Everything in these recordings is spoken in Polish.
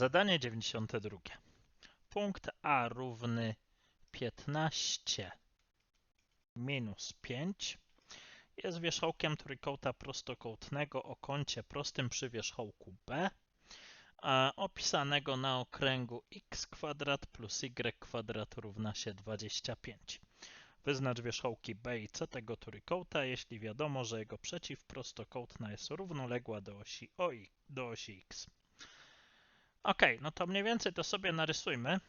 zadanie 92. Punkt A równy 15 minus 5 jest wierzchołkiem trójkąta prostokątnego o kącie prostym przy wierzchołku B, opisanego na okręgu x kwadrat plus y kwadrat równa się 25. Wyznacz wierzchołki B i C tego trójkąta, jeśli wiadomo, że jego przeciwprostokątna jest równoległa do osi, o, do osi x. Ok, no to mniej więcej to sobie narysujmy.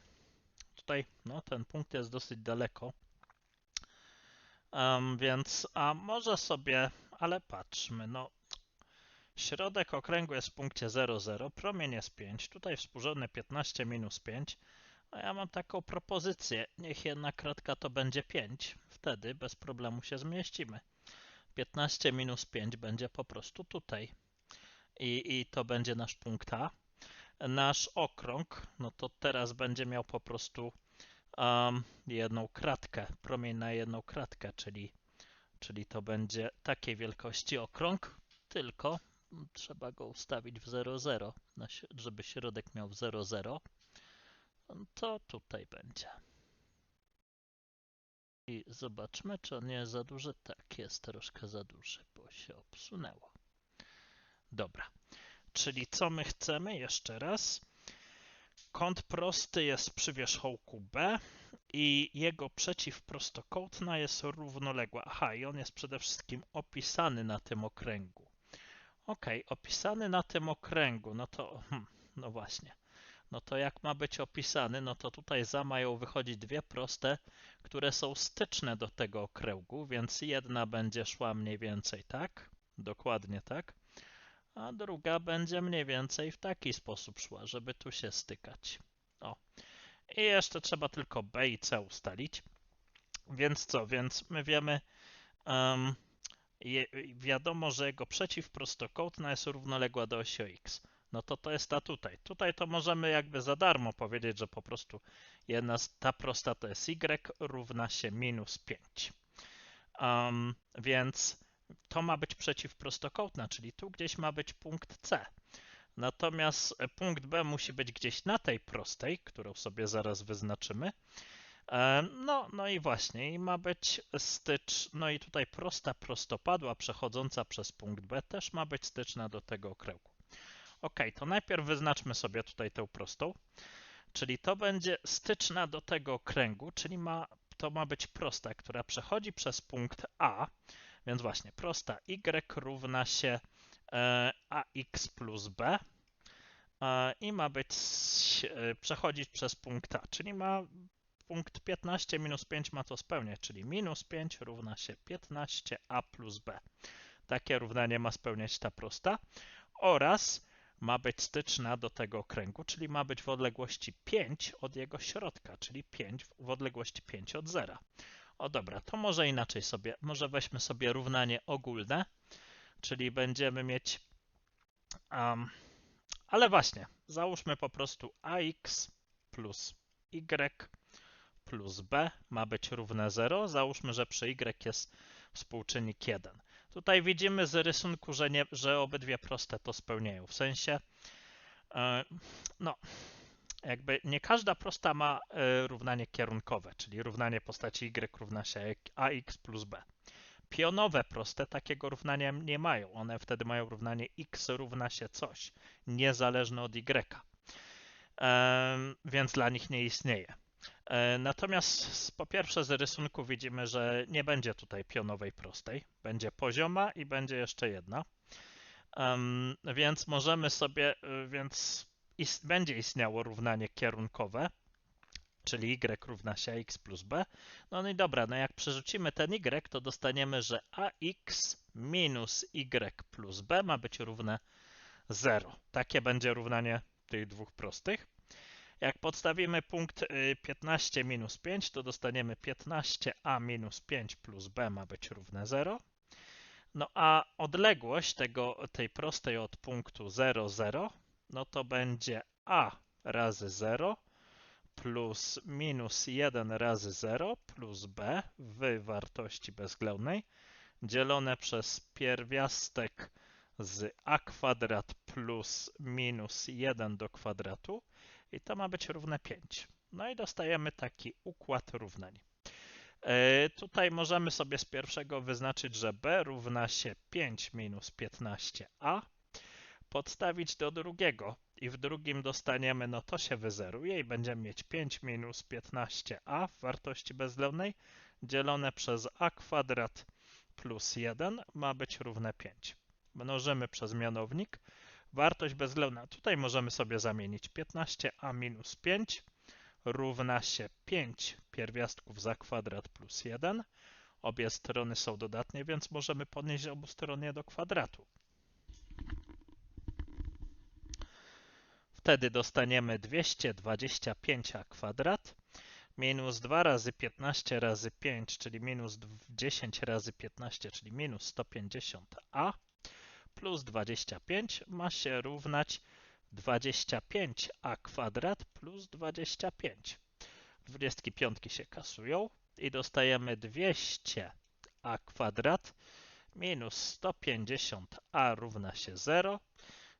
Tutaj no, ten punkt jest dosyć daleko. Em, więc, a może sobie, ale patrzmy, no. Środek okręgu jest w punkcie 0,0, promień jest 5, tutaj współrzędne 15 minus 5, a ja mam taką propozycję, niech jedna kratka to będzie 5, wtedy bez problemu się zmieścimy. 15 minus 5 będzie po prostu tutaj i, i to będzie nasz punkt A. Nasz okrąg, no to teraz będzie miał po prostu um, jedną kratkę, promień na jedną kratkę, czyli, czyli to będzie takiej wielkości okrąg, tylko trzeba go ustawić w 0,0, na si- żeby środek miał w 0,0. No To tutaj będzie. I zobaczmy, czy on nie jest za duży. Tak, jest troszkę za duży, bo się obsunęło. Dobra. Czyli co my chcemy? Jeszcze raz. Kąt prosty jest przy wierzchołku B i jego przeciwprostokątna jest równoległa. Aha, i on jest przede wszystkim opisany na tym okręgu. Ok, opisany na tym okręgu, no to, hmm, no właśnie. No to jak ma być opisany, no to tutaj za mają wychodzić dwie proste, które są styczne do tego okręgu, więc jedna będzie szła mniej więcej tak, dokładnie tak, a druga będzie mniej więcej w taki sposób szła, żeby tu się stykać. O. I jeszcze trzeba tylko B i C ustalić. Więc co? Więc my wiemy, em, je, wiadomo, że jego przeciwprostokątna jest równoległa do osi x. No to to jest ta tutaj. Tutaj to możemy jakby za darmo powiedzieć, że po prostu jedna ta prosta to jest y równa się minus 5. Um, więc to ma być przeciwprostokątna, czyli tu gdzieś ma być punkt C. Natomiast e, punkt B musi być gdzieś na tej prostej, którą sobie zaraz wyznaczymy. E, No, no i właśnie, i ma być stycz, no i tutaj prosta prostopadła przechodząca przez punkt B też ma być styczna do tego okręgu. Ok, to najpierw wyznaczmy sobie tutaj tę prostą, czyli to będzie styczna do tego okręgu, czyli ma, to ma być prosta, która przechodzi przez punkt A, więc właśnie prosta y równa się e, ax plus b e, i ma być, e, przechodzić przez punkt A, czyli ma punkt 15 minus 5 ma to spełniać, czyli minus 5 równa się 15a plus b. Takie równanie ma spełniać ta prosta oraz ma być styczna do tego okręgu, czyli ma być w odległości 5 od jego środka, czyli 5 w odległości 5 od zera. O dobra, to może inaczej sobie, może weźmy sobie równanie ogólne, czyli będziemy mieć, um, ale właśnie, załóżmy po prostu ax plus y plus b ma być równe 0. Załóżmy, że przy y jest współczynnik 1. Tutaj widzimy z rysunku, że, nie, że obydwie proste to spełniają. W sensie, e, no, jakby nie każda prosta ma e, równanie kierunkowe, czyli równanie postaci y równa się ax plus b. Pionowe proste takiego równania nie mają. One wtedy mają równanie x równa się coś, niezależne od y. Więc dla nich nie istnieje. E, Natomiast po pierwsze z rysunku widzimy, że nie będzie tutaj pionowej prostej. Będzie pozioma i będzie jeszcze jedna. Więc możemy sobie, y, więc ist, będzie istniało równanie kierunkowe, czyli y równa się x plus b. No i dobra, no jak przerzucimy ten y, to dostaniemy, że ax minus y plus b ma być równe 0. Takie będzie równanie tych dwóch prostych. Jak podstawimy punkt y, 15 minus 5, to dostaniemy 15a minus 5 plus b ma być równe 0. No a odległość tego, tej prostej od punktu 0, 0, no to będzie a razy 0 plus minus 1 razy 0 plus b w wartości bezwzględnej dzielone przez pierwiastek z a kwadrat plus minus 1 do kwadratu i to ma być równe 5. No i dostajemy taki układ równań. E, tutaj możemy sobie z pierwszego wyznaczyć, że b równa się 5 minus 15a, podstawić do drugiego i w drugim dostaniemy, no to się wyzeruje i będziemy mieć 5 minus 15a w wartości bezwzględnej dzielone przez a kwadrat plus 1 ma być równe 5. Mnożymy przez mianownik. Wartość bezwzględna. Tutaj możemy sobie zamienić 15a minus 5 równa się 5 pierwiastków za kwadrat plus 1. Obie strony są dodatnie, więc możemy podnieść obu strony do kwadratu. Wtedy dostaniemy 225a kwadrat minus 2 razy 15 razy 5, czyli minus 10 razy 15, czyli minus 150a plus 25 ma się równać 25a kwadrat plus 25. 25 się kasują i dostajemy 200a kwadrat minus 150a równa się 0.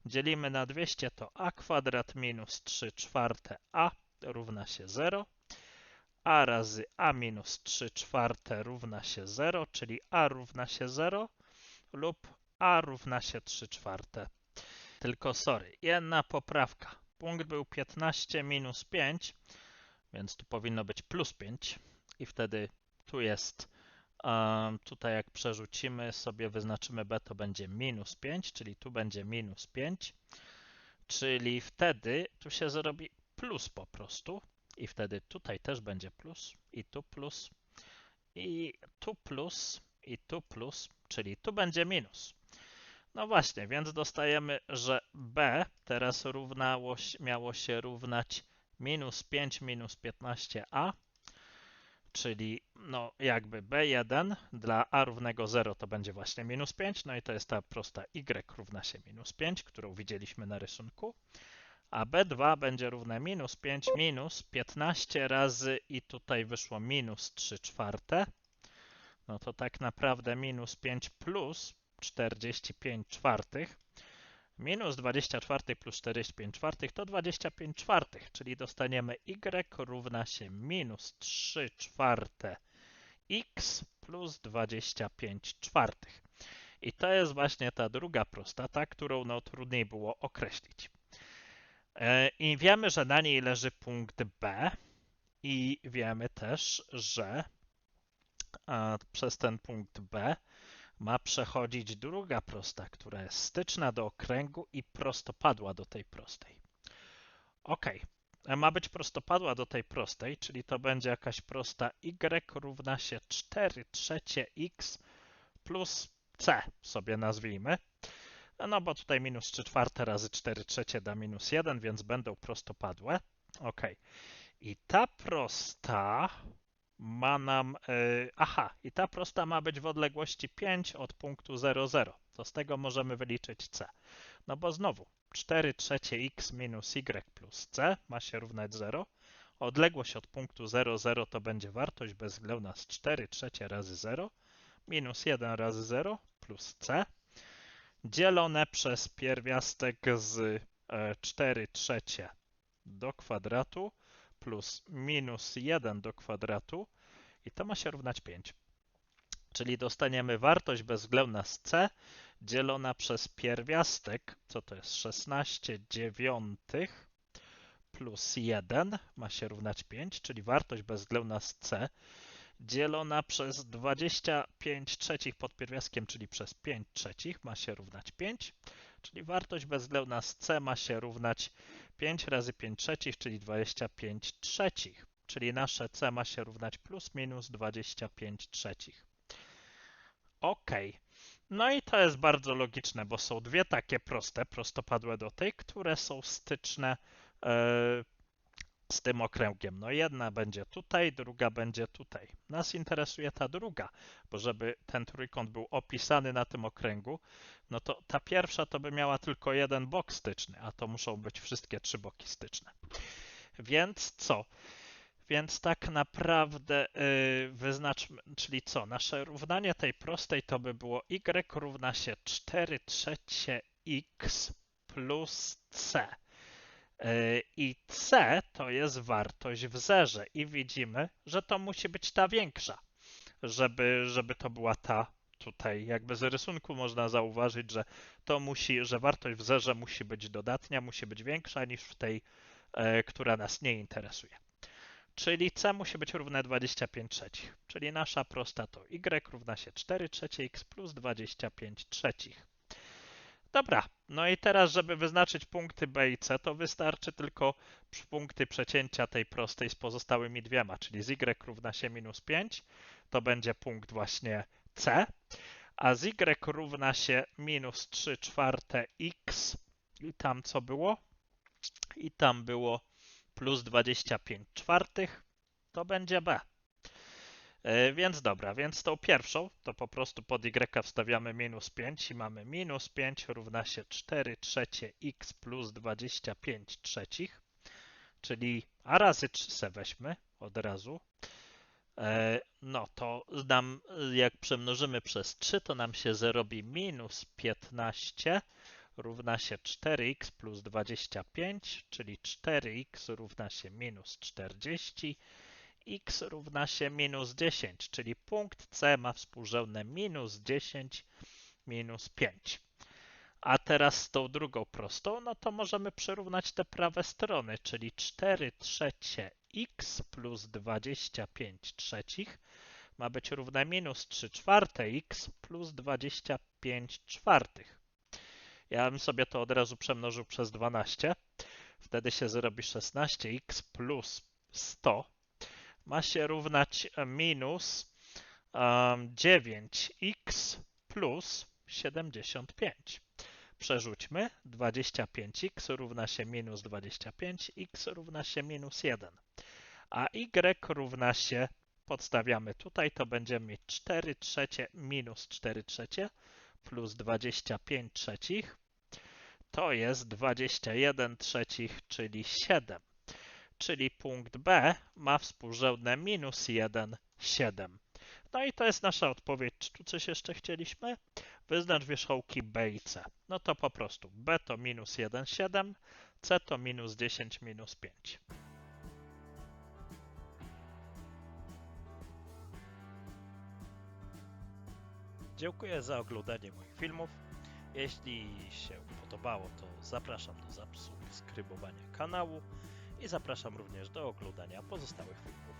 Dzielimy na 200 to a kwadrat minus 3 czwarte a równa się 0 a razy a minus 3 czwarte równa się 0, czyli a równa się 0 lub a równa się 3 czwarte. Tylko sorry, jedna poprawka. Punkt był 15 minus 5, więc tu powinno być plus 5 i wtedy tu jest, tutaj jak przerzucimy sobie, wyznaczymy b, to będzie minus 5, czyli tu będzie minus 5, czyli wtedy tu się zrobi plus po prostu, i wtedy tutaj też będzie plus i tu plus i tu plus i tu plus, czyli tu będzie minus. No właśnie, więc dostajemy, że b teraz równało, miało się równać minus 5 minus 15a, czyli no jakby b1 dla a równego 0 to będzie właśnie minus 5, no i to jest ta prosta y równa się minus 5, którą widzieliśmy na rysunku. A b2 będzie równe minus 5 minus 15 razy i tutaj wyszło minus 3 czwarte, no to tak naprawdę minus 5 plus 45 czwartych, minus 24 plus 45 czwartych to 25 czwartych, czyli dostaniemy y równa się minus 3 czwarte x plus 25 czwartych. I to jest właśnie ta druga prostata, którą no trudniej było określić. E, I wiemy, że na niej leży punkt B i wiemy też, że przez ten punkt B ma przechodzić druga prosta, która jest styczna do okręgu i prostopadła do tej prostej. Ok, e, ma być prostopadła do tej prostej, czyli to będzie jakaś prosta y równa się 4 trzecie x plus c sobie nazwijmy. No bo tutaj minus 3 czwarte razy 4 trzecie da minus 1, więc będą prostopadłe. Ok. I ta prosta ma nam... Yy, aha, i ta prosta ma być w odległości 5 od punktu 0, 0. To z tego możemy wyliczyć c. No bo znowu 4 trzecie x minus y plus c ma się równać 0. Odległość od punktu 0, 0 to będzie wartość bezwzględna z 4 trzecie razy 0 minus 1 razy 0 plus c dzielone przez pierwiastek z 4 e, trzecie do kwadratu plus minus 1 do kwadratu i to ma się równać 5. Czyli dostaniemy wartość bezwzględna z c dzielona przez pierwiastek, co to jest 16 dziewiątych plus 1 ma się równać 5, czyli wartość bezwzględna z c dzielona przez 25 trzecich pod pierwiastkiem, czyli przez 5 trzecich ma się równać 5, czyli wartość bezwzględna z c ma się równać 5 razy 5 trzecich, czyli 25 trzecich, czyli nasze c ma się równać plus minus 25 trzecich. Ok. No i to jest bardzo logiczne, bo są dwie takie proste, prostopadłe do tej, które są styczne yy, z tym okręgiem. No jedna będzie tutaj, druga będzie tutaj. Nas interesuje ta druga, bo żeby ten trójkąt był opisany na tym okręgu, no to ta pierwsza to by miała tylko jeden bok styczny, a to muszą być wszystkie trzy boki styczne. Więc co? Więc tak naprawdę yy, wyznaczmy, czyli co? Nasze równanie tej prostej to by było y równa się 4 trzecie x plus c. Yy, I c to jest wartość w zerze i widzimy, że to musi być ta większa, żeby, żeby to była ta tutaj. Jakby z rysunku można zauważyć, że to musi, że wartość w zerze musi być dodatnia, musi być większa niż w tej, yy, która nas nie interesuje czyli c musi być równe 25 trzecich, czyli nasza prosta to y równa się 4 trzecie x plus 25 trzecich. Dobra, no i teraz, żeby wyznaczyć punkty b i c, to wystarczy tylko punkty przecięcia tej prostej z pozostałymi dwiema, czyli z y równa się minus 5, to będzie punkt właśnie c, a z y równa się minus 3 czwarte x i tam co było? I tam było plus 25 czwartych, to będzie B. Yy, więc dobra, więc tą pierwszą to po prostu pod y wstawiamy minus 5 i mamy minus 5 równa się 4 trzecie x plus 25 trzecich, czyli a razy 3 se weźmy od razu. Yy, no to nam, jak przemnożymy przez 3, to nam się zarobi minus 15 równa się 4x plus 25, czyli 4x równa się minus 40, x równa się minus 10, czyli punkt C ma współrzędne minus 10 minus 5. A teraz z tą drugą prostą, no to możemy przyrównać te prawe strony, czyli 4 trzecie x plus 25 trzecich ma być równe minus 3 czwarte x plus 25 czwartych. Ja bym sobie to od razu przemnożył przez 12. Wtedy się zrobi 16x plus 100 ma się równać minus um, 9x plus 75. Przerzućmy. 25x równa się minus 25, x równa się minus 1. A y równa się, podstawiamy tutaj, to będziemy mieć 4 trzecie minus 4 trzecie plus 25 trzecich to jest 21 trzecich, czyli 7. Czyli punkt B ma współrzędne minus 1, 7. No i to jest nasza odpowiedź. Czy tu coś jeszcze chcieliśmy? Wyznacz wierzchołki B i C. No to po prostu B to minus 1, 7, C to minus 10, minus 5. Dziękuję za oglądanie moich filmów. Jeśli się podobało, to zapraszam do subskrybowania kanału i zapraszam również do oglądania pozostałych filmów.